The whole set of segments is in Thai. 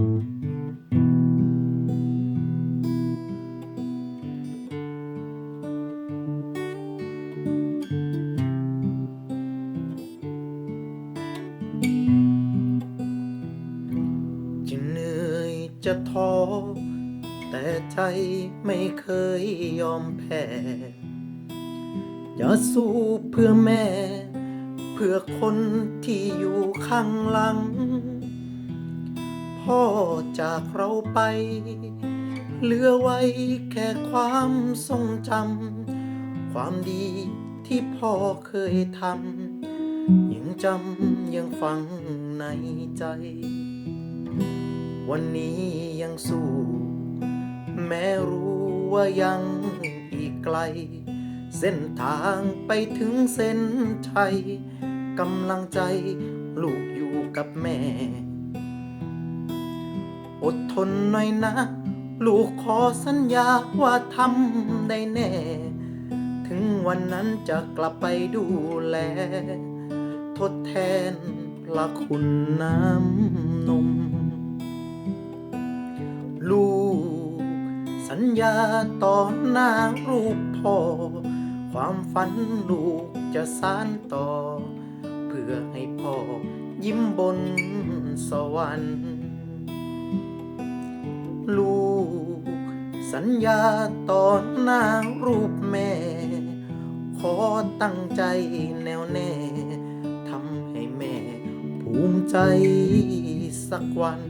จะเหนื่อยจะท้อ แต่ใจไม่เคยยอมแพ้จะสู้เพื่อแม่ เพื่อคนที่อยู่ข้างหลัง พ่อจากเราไป เหลือไว้แค่ความทรงจำ ความดีที่พ่อเคยทำ ยังจำยังฝังในใจ วันนี้ยังสู้ แม้รู้ว่ายังอีกไกล เส้นทางไปถึงเส้นชัยกำลังใจลูกอยู่กับแม่ อดทนหน่อยนะ ลูกขอสัญญาว่าทำได้แน่ ถึงวันนั้นจะกลับไปดูแล ทดแทนพระคุณน้ำนม ลูกสัญญาต่อหน้ารูปพ่อ ความฝันลูกจะสานต่อ เพื่อให้พ่อยิ้มบนสวรรค์ สัญญาต่อหน้ารูปแม่ ขอตั้งใจแน่วแน่ทำให้แม่ภูมิใจสักวัน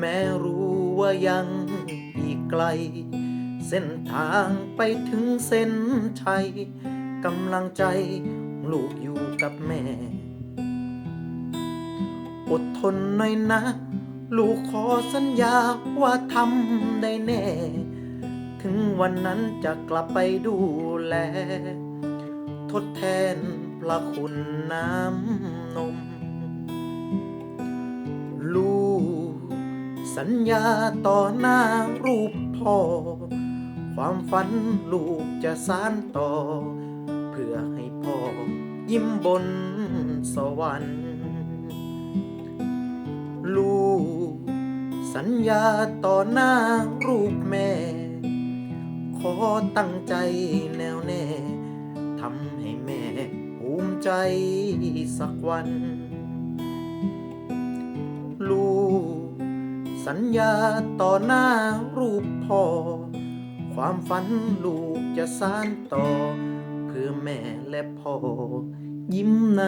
แม้รู้ว่ายังอีกไกล เส้นทางไปถึงเส้นชัยกำลังใจลูกอยู่กับแม่ อดทนหน่อยนะ ลูกขอสัญญาว่าทำได้แน่ ถึงวันนั้นจะกลับไปดูแล ทดแทนพระคุณน้ำ สัญญาต่อหน้ารูปพ่อ ความฝันลูกจะสานต่อ เพื่อให้พ่อยิ้มบนสวรรค์ ลูก สัญญาต่อหน้ารูปแม่ ขอตั้งใจแน่วแน่ทำให้แม่ภูมิใจสักวัน สัญญาต่อหน้ารูปพ่อ ความฝันลูกจะสานต่อ เพื่อแม่และพ่อ ยิ้มใน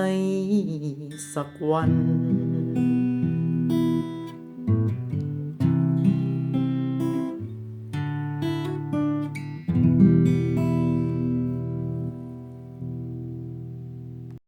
สักวัน